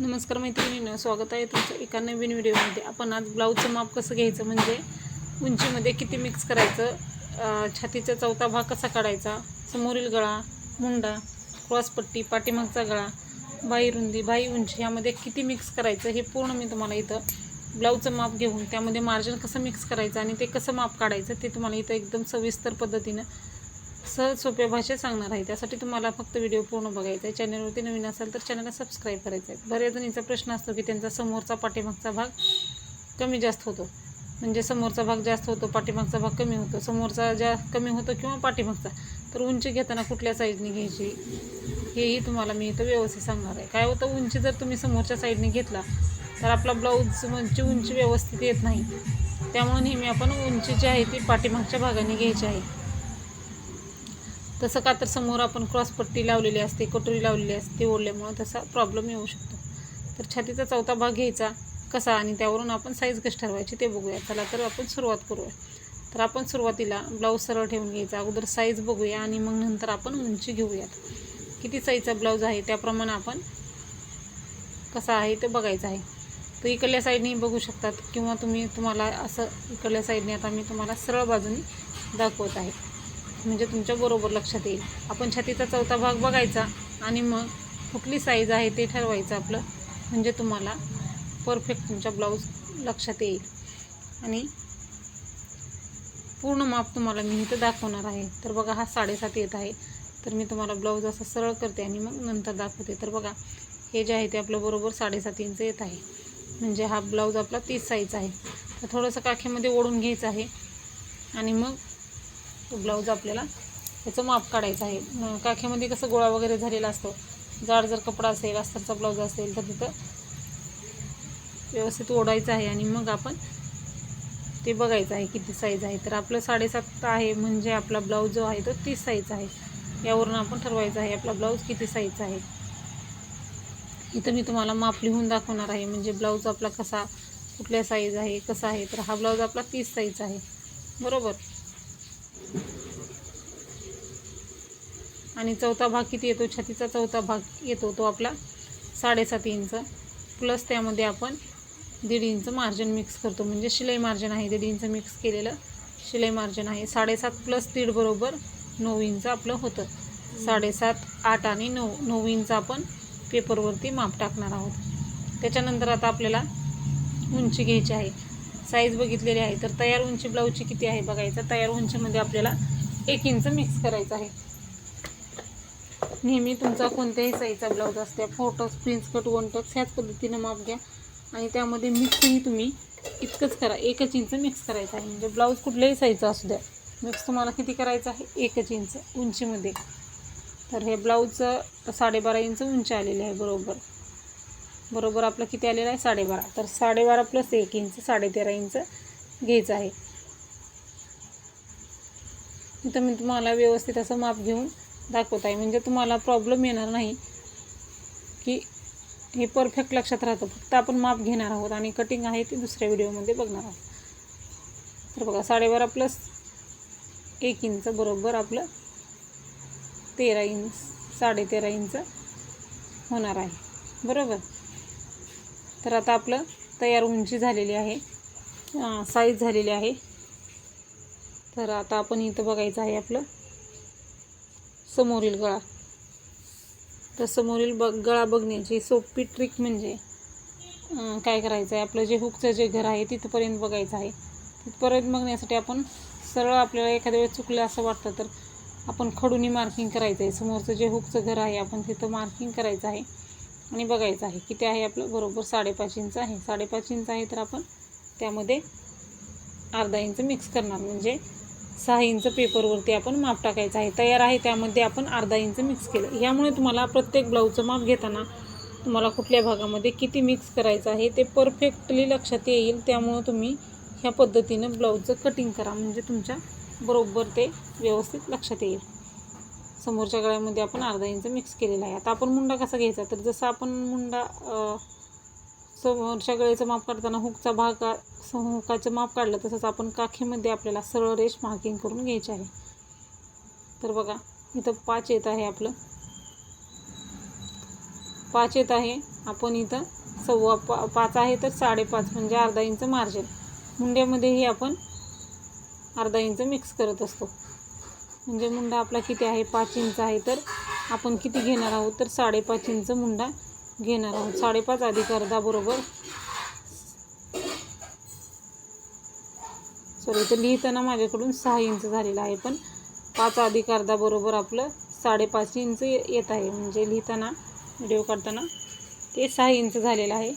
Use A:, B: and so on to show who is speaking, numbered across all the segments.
A: नमस्कार मैत्रिणींनो स्वागत आहे तुमचं एका नवीन व्हिडिओमध्ये. आपण आज ब्लाऊजचं माप कसं घ्यायचं म्हणजे उंचीमध्ये किती मिक्स करायचं छातीचा चौथा भाग कसा काढायचा समोरील गळा मुंडा क्रॉसपट्टी पाठीमागचा गळा बाई रुंदी बाई उंची यामध्ये किती मिक्स करायचं हे पूर्ण मी तुम्हाला इथं ब्लाऊजचं माप घेऊन त्यामध्ये मार्जिन कसं मिक्स करायचं आणि ते कसं माप काढायचं ते तुम्हाला इथं एकदम सविस्तर पद्धतीनं सहज सोप्या भाषेत सांगणार आहे. त्यासाठी तुम्हाला फक्त व्हिडिओ पूर्ण बघायचा आहे. चॅनलवरती नवीन असाल तर चॅनलला सबस्क्राईब करायचं आहे. बऱ्याच जणींचा प्रश्न असतो की त्यांचा समोरचा पाठीमागचा भाग कमी जास्त होतो. म्हणजे समोरचा भाग जास्त होतो पाठीमागचा भाग कमी होतो. समोरचा जा कमी होतो किंवा पाठीमागचा. तर उंची घेताना कुठल्या साईडने घ्यायची? हेही तुम्हाला मी इथं व्यवस्थित सांगणार आहे. काय होतं उंची जर तुम्ही समोरच्या साईडने घेतला तर आपला ब्लाऊज म्हणजे उंची व्यवस्थित येत नाही. त्यामुळे नेहमी आपण उंची जी आहे ती पाठीमागच्या भागाने घ्यायची आहे. तसं का तर समोर आपण क्रॉसपट्टी लावलेली असते कटोरी लावलेली असते ओढल्यामुळं तसा प्रॉब्लेम येऊ शकतो. तर छातीचा चौथा भाग घ्यायचा कसा आणि त्यावरून आपण साईज कशी ठरवायची ते बघूया. चला तर आपण सुरुवात करूया. तर आपण सुरुवातीला ब्लाऊज सरळ ठेवून घ्यायचा. अगोदर साईज बघूया आणि मग नंतर आपण उंची घेऊयात. किती साईजचा ब्लाऊज आहे त्याप्रमाणे आपण कसा आहे ते बघायचं आहे. तर इकडल्या साईडने बघू शकतात किंवा तुम्ही तुम्हाला असं इकडल्या साईडने आता मी तुम्हाला सरळ बाजूने दाखवत आहे. म्हणजे तुमच्या बरोबर लक्षात येईल. आपण छातीचा चौथा भाग बघायचा आणि मग कुठली साईज आहे ते ठरवायचं आपलं. म्हणजे तुम्हाला परफेक्ट तुमचा ब्लाऊज लक्षात येईल. आणि पूर्ण माप तुम्हाला मी इथं दाखवणार आहे. तर बघा हा साडेसात येत आहे. तर मी तुम्हाला ब्लाऊज असं सरळ करते आणि मग नंतर दाखवते. तर बघा हे जे आहे ते आपलं बरोबर साडेसात इंच येत आहे. म्हणजे हा ब्लाऊज आपला तीस साईज आहे. तर थोडंसं काखेमध्ये ओढून घ्यायचं आहे. आणि मग ब्लाऊज आपल्याला त्याचं माप काढायचं आहे. काख्यामध्ये कसं गोळा वगैरे झालेला असतो. जाड जर कपडा असेल अस्तरचा ब्लाऊज असेल तर तिथं व्यवस्थित ओढायचं आहे आणि मग आपण ते बघायचं आहे किती साईज आहे. तर आपलं साडेसात आहे म्हणजे आपला ब्लाऊज जो आहे तो तीस साईज आहे. यावरून आपण ठरवायचं आहे आपला ब्लाऊज किती साईजचा आहे. इथं मी तुम्हाला माप लिहून दाखवणार आहे म्हणजे ब्लाऊज आपला कसा कुठल्या साईज आहे कसा आहे. तर हा ब्लाऊज आपला तीस साईज आहे. बरोबर? आणि चौथा भाग किती येतो? छातीचा चौथा भाग येतो तो आपला साडेसात इंच. प्लस त्यामध्ये आपण दीड इंच मार्जिन मिक्स करतो. म्हणजे शिलाई मार्जिन आहे दीड इंच मिक्स केलेलं शिलाई मार्जिन आहे. साडेसात प्लस दीड बरोबर नऊ इंच आपलं होतं. साडेसात आठ आणि नऊ नऊ इंच आपण पेपरवरती माप टाकणार आहोत. त्याच्यानंतर आता आपल्याला उंची घ्यायची आहे. साईज बघितलेली आहे. तर तयार उंची ब्लाऊजची किती आहे बघायचं? तयार उंचीमध्ये आपल्याला एक इंच मिक्स करायचं आहे. नेहमी तुमचा कोणत्याही साईजचा ब्लाऊज असते photos prince cut one tucks ह्याच पद्धतीनं माप घ्या. आणि त्यामध्ये मिक्सही तुम्ही इतकंच करा एकच इंच मिक्स करायचं आहे. म्हणजे ब्लाऊज कुठल्याही साईजचा असू द्या मिक्स तुम्हाला किती करायचं आहे? एकच इंच उंचीमध्ये. तर हे ब्लाऊजचं साडेबारा इंच उंची आलेली आहे बरोबर. बरोबर आपलं किती आलेलं आहे? साडेबारा. तर साडेबारा प्लस एक इंच साडेतेरा इंच घ्यायचं आहे. इथं मी तुम्हाला व्यवस्थित असं माप घेऊन दाखवत आहे. म्हणजे तुम्हाला प्रॉब्लेम येणार नाही की हे परफेक्ट लक्षात राहतं. फक्त आपण माप घेणार आहोत आणि कटिंग आहे ते दुसऱ्या व्हिडिओमध्ये बघणार आहोत. तर बघा साडेबारा प्लस एक इंच बरोबर आपलं तेरा इंच साडेतेरा इंच होणार आहे. बरोबर? तर आता आपलं तयार उंची झालेली आहे. साईज झालेली आहे. तर आता आपण इथं बघायचं आहे आपलं. समोरील गळा. तर समोरील ब गळा बघण्याची सोपी ट्रिक म्हणजे काय करायचं आहे? आपलं जे हुकचं जे घर आहे तिथपर्यंत बघायचं आहे. तिथपर्यंत बघण्यासाठी आपण सरळ आपल्याला एखाद्या वेळेस चुकलं असं वाटतं तर आपण खडूनी मार्किंग करायचं आहे. समोरचं जे हुकचं घर आहे आपण तिथं मार्किंग करायचं आहे आणि बघायचं आहे. किती आहे आपलं? बरोबर साडेपाच इंच आहे. साडेपाच इंच आहे तर आपण त्यामध्ये अर्धा इंच मिक्स करणार. म्हणजे सहा इंच पेपरवरती आपण माप टाकायचं आहे. तयार आहे त्यामध्ये आपण अर्धा इंच मिक्स केलं. ह्यामुळे तुम्हाला प्रत्येक ब्लाऊजचं माप घेताना तुम्हाला कुठल्या भागामध्ये किती मिक्स करायचं आहे ते परफेक्टली लक्षात येईल. त्यामुळं तुम्ही ह्या पद्धतीनं ब्लाऊजचं कटिंग करा. म्हणजे तुमच्या बरोबर ते व्यवस्थित लक्षात येईल. समोरच्या गळ्यामध्ये आपण अर्धा इंच मिक्स केलेला आहे. आता आपण मुंडा कसा घ्यायचा? तर जसं आपण मुंडा समोरच्या गळेचं माप काढताना हुकचा भाग आ- हुकाचं माप काढलं तसंच आपण काखेमध्ये आपल्याला सरळ रेष मार्किंग करून घ्यायची आहे. तर बघा इथं पाच येत आहे आपलं. पाच येत आहे. आपण इथं सव्वा पा पाच आहे तर साडेपाच म्हणजे अर्धा इंच मार्जिन. मुंड्यामध्येही आपण अर्धा इंच मिक्स करत असतो. म्हणजे मुंडा आपला किती आहे? पाच इंच आहे. तर आपण किती घेणार आहोत? तर साडेपाच इंच मुंडा घेणार आहोत. साडेपाच अधिक अर्धा बरोबर. सॉरी इथं लिहिताना माझ्याकडून सहा इंच झालेलं आहे पण पाच अधिक अर्धा बरोबर आपलं साडेपाच इंच येत आहे. म्हणजे लिहिताना व्हिडिओ काढताना ते सहा इंच झालेलं आहे.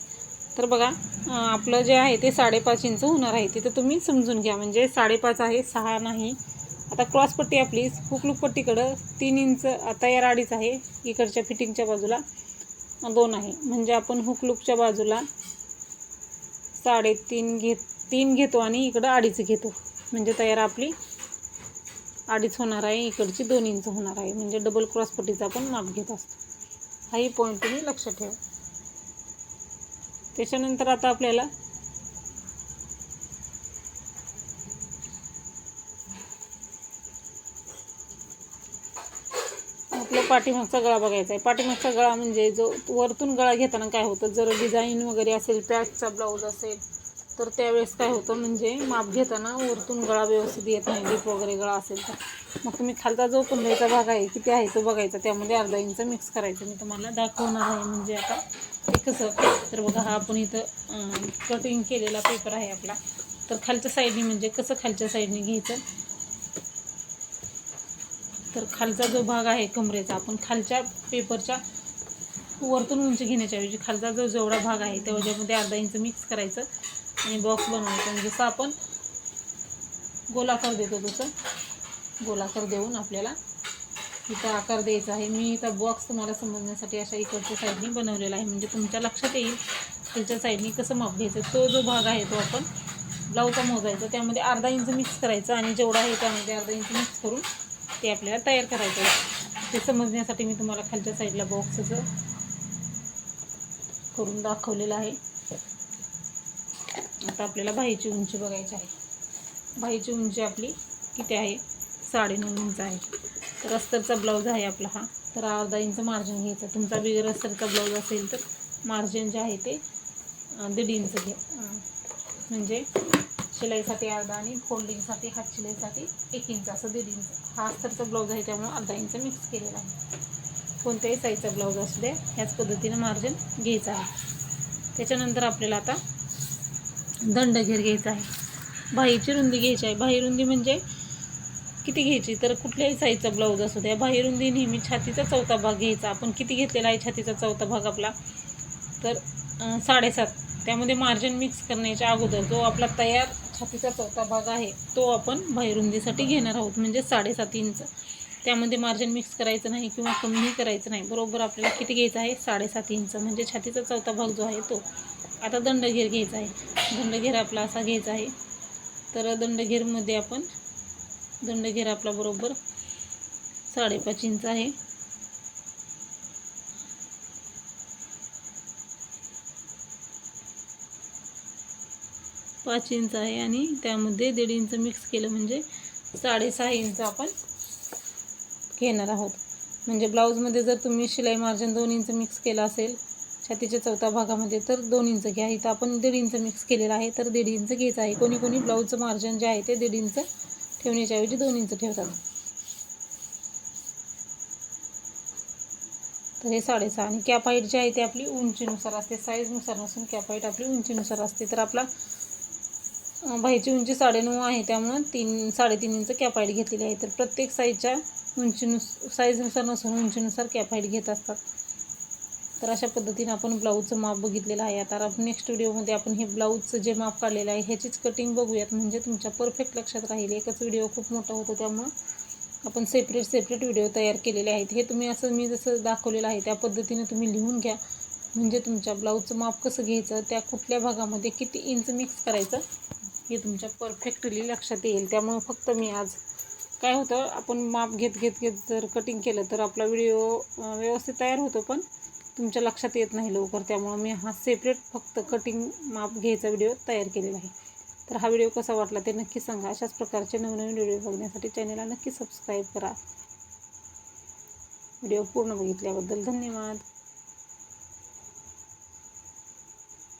A: तर बघा आपलं जे आहे ते साडेपाच इंच होणार आहे. तिथं तुम्ही समजून घ्या. म्हणजे साडेपाच आहे सहा नाही. आता क्रॉसपट्टी आपली हुकलूकपट्टीकडं तीन इंच तयार अडीच आहे इकडच्या फिटिंगच्या बाजूला. दोन आहे. म्हणजे आपण हुकलूकच्या बाजूला साडेतीन घेत तीन घेतो आणि इकडं अडीच घेतो. म्हणजे तयार आपली अडीच होणार आहे इकडची दोन इंच होणार आहे. म्हणजे डबल क्रॉस पट्टीचा आपण माप घेत असतो. हाही पॉईंट तुम्ही लक्षात ठेवा. त्याच्यानंतर आता आपल्याला आपला पाठीमागचा गळा बघायचा आहे पाठीमागचा गळा म्हणजे जो वरतून गळा घेताना काय होतं? जर डिझाईन वगैरे असेल पॅचचा ब्लाऊज असेल तर त्यावेळेस काय होतं म्हणजे माप घेताना वरतून गळा व्यवस्थित येत नाही. डीप वगैरे गळा असेल तर. मग तुम्ही खालचा जो कुंभईचा भाग आहे किती आहे तो बघायचा. त्यामध्ये अर्धा इंच मिक्स करायचं. मी तुम्हाला दाखवणार आहे म्हणजे आता ते कसं. तर बघा हा आपण इथं कटिंग केलेला पेपर आहे आपला. तर खालच्या साईडने म्हणजे कसं खालच्या साईडने घ्यायचं? तर खालचा जो भाग आहे कमरेचा आपण खालच्या पेपरच्या वरतून उंच घेण्याच्या ऐवजी खालचा जो जेवढा भाग आहे त्याच्यामध्ये अर्धा इंच मिक्स करायचं आणि बॉक्स बनवायचा. आणि म्हणजे जसं आपण गोलाकार देतो तसं गोलाकार देऊन आपल्याला इथं आकार द्यायचा आहे. मी इथं बॉक्स तुम्हाला समजण्यासाठी अशा इकडच्या साईडनी बनवलेला आहे. म्हणजे तुमच्या लक्षात येईल त्याच्या साईडनी कसं माप घ्यायचं. तो जो भाग आहे तो आपण ब्लाऊचा मोजायचा. त्यामध्ये अर्धा इंच मिक्स करायचं आणि जेवढा आहे त्यामध्ये अर्धा इंच मिक्स करून ते आपल्याला तयार करायचं आहे. ते समजण्यासाठी मी तुम्हाला खालच्या साईडला बॉक्सचं करून दाखवलेलं आहे. आता आपल्याला बाहीची उंची बघायची आहे. बाहीची उंची आपली किती आहे? साडेनऊ इंच आहे. तर अस्तरचा ब्लाऊज आहे आपला हा. तर अर्धा इंच मार्जिन घ्यायचं. तुमचा बिगर अस्तरचा ब्लाऊज असेल तर मार्जिन जे आहे ते दीड इंच घ्या. म्हणजे शिलाईसाठी अर्धा आणि फोल्डिंगसाठी हात शिलाईसाठी एक इंच असं दीड इंच. हा अस्तरचा ब्लाऊज आहे त्यामुळे अर्धा इंच मिक्स केलेला आहे. कोणत्याही साईजचा ब्लाऊज असू द्या ह्याच पद्धतीनं मार्जिन घ्यायचं आहे. त्याच्यानंतर आपल्याला आता दंडघेर घ्यायचा आहे. बाहीची रुंदी घ्यायची आहे. बाही रुंदी म्हणजे किती घ्यायची? तर कुठल्याही साईजचा ब्लाऊज असू द्या बाहेर रुंदी नेहमी छातीचा चौथा भाग घ्यायचा. आपण किती घेतलेला आहे छातीचा चौथा भाग आपला? तर साडेसात. त्यामध्ये मार्जिन मिक्स करण्याच्या अगोदर जो आपला तयार छातीचा चौथा भाग आहे तो आपण बाहेरुंदीसाठी घेणार आहोत म्हणजे साडेसात इंच. त्यामध्ये मार्जिन मिक्स करायचं नाही किंवा कमीही करायचं नाही बरोबर आपल्याला किती घ्यायचं आहे? साडेसात इंच म्हणजे छातीचा चौथा भाग जो आहे तो. आता दंडघेर घ्यायचा आहे. दंडघेर आपला असा घ्यायचा आहे. तर दंडघेरमध्ये आपण दंडघेर आपला बरोबर साडेपाच इंच आहे. पाच इंच आहे आणि त्यामध्ये दीड इंच मिक्स केलं म्हणजे साडेसहा इंच आपण घेणार आहोत. म्हणजे ब्लाऊजमध्ये जर तुम्ही शिलाई मार्जिन दोन इंच मिक्स केलं असेल छातीच्या चौथ्या भागामध्ये तर दोन इंच घ्या. इथं आपण दीड इंच मिक्स केलेलं आहे तर दीड इंच घ्यायचं आहे. कोणी कोणी ब्लाऊजचं मार्जिन जे आहे ते दीड इंच ठेवण्याच्या ऐवजी दोन इंच ठेवतात. तर हे साडेसहा आणि कॅप हाईट जी आहे ती आपली उंचीनुसार असते. साईजनुसार नसून कॅप हाईट आपली उंचीनुसार असते. तर आपला बाहीची उंची साडेनऊ आहे त्यामुळं तीन साडेतीन इंच कॅप हाईट घेतलेली आहे. तर प्रत्येक साईजच्या उंचीनुस साईजनुसार नसून उंचीनुसार कॅप हाईट घेत असतात. तर अशा पद्धतीने आपण ब्लाऊजचं माप बघितलेलं आहे. आता आपण नेक्स्ट व्हिडिओमध्ये आपण हे ब्लाऊजचं जे माप काढलेलं आहे ह्याचीच कटिंग बघूयात. म्हणजे तुमच्या परफेक्ट लक्षात राहील. एकच व्हिडिओ खूप मोठा होतो त्यामुळं आपण सेपरेट सेपरेट व्हिडिओ तयार केलेले आहेत. हे तुम्ही असं मी जसं दाखवलेलं आहे त्या पद्धतीने तुम्ही लिहून घ्या. म्हणजे तुमच्या ब्लाऊजचं माप कसं घ्यायचं त्या कुठल्या भागामध्ये किती इंच मिक्स करायचं हे तुमच्या परफेक्टली लक्षात येईल. त्यामुळे फक्त मी आज काय होतं आपण माप घेत घेत घेत जर कटिंग केलं तर आपला व्हिडिओ व्यवस्थित तयार होतो पण तुमच्या लक्षात येत नाही लवकर. त्यामुळं मी हा सेपरेट फक्त कटिंग माप घ्यायचा व्हिडिओ तयार केलेला आहे. तर हा व्हिडिओ कसा वाटला ते नक्की सांगा. अशाच प्रकारचे नवनवीन व्हिडिओ बघण्यासाठी चॅनलला नक्की सबस्क्राईब करा. व्हिडिओ पूर्ण बघितल्याबद्दल धन्यवाद.